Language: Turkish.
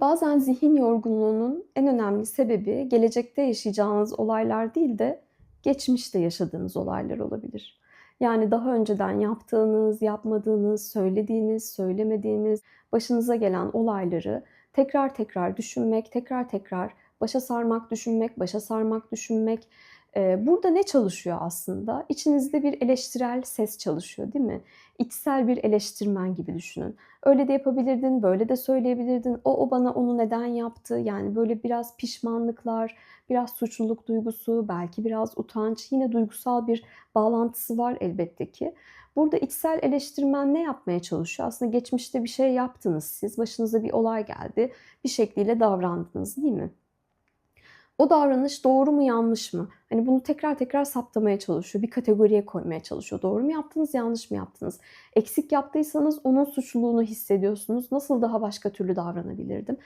Bazen zihin yorgunluğunun en önemli sebebi gelecekte yaşayacağınız olaylar değil de geçmişte yaşadığınız olaylar olabilir. Yani daha önceden yaptığınız, yapmadığınız, söylediğiniz, söylemediğiniz, başınıza gelen olayları tekrar tekrar düşünmek, tekrar tekrar başa sarmak, düşünmek, başa sarmak, düşünmek. Burada ne çalışıyor aslında? İçinizde bir eleştirel ses çalışıyor, değil mi? İçsel bir eleştirmen gibi düşünün. Öyle de yapabilirdin, böyle de söyleyebilirdin. O, o bana onu neden yaptı? Yani böyle biraz pişmanlıklar, biraz suçluluk duygusu, belki biraz utanç, yine duygusal bir bağlantısı var elbette ki. Burada içsel eleştirmen ne yapmaya çalışıyor? Aslında geçmişte bir şey yaptınız siz, başınıza bir olay geldi, bir şekliyle davrandınız, değil mi? O davranış doğru mu yanlış mı? Hani bunu tekrar tekrar saptamaya çalışıyor. Bir kategoriye koymaya çalışıyor. Doğru mu yaptınız, yanlış mı yaptınız? Eksik yaptıysanız onun suçluluğunu hissediyorsunuz. Nasıl daha başka türlü davranabilirdim?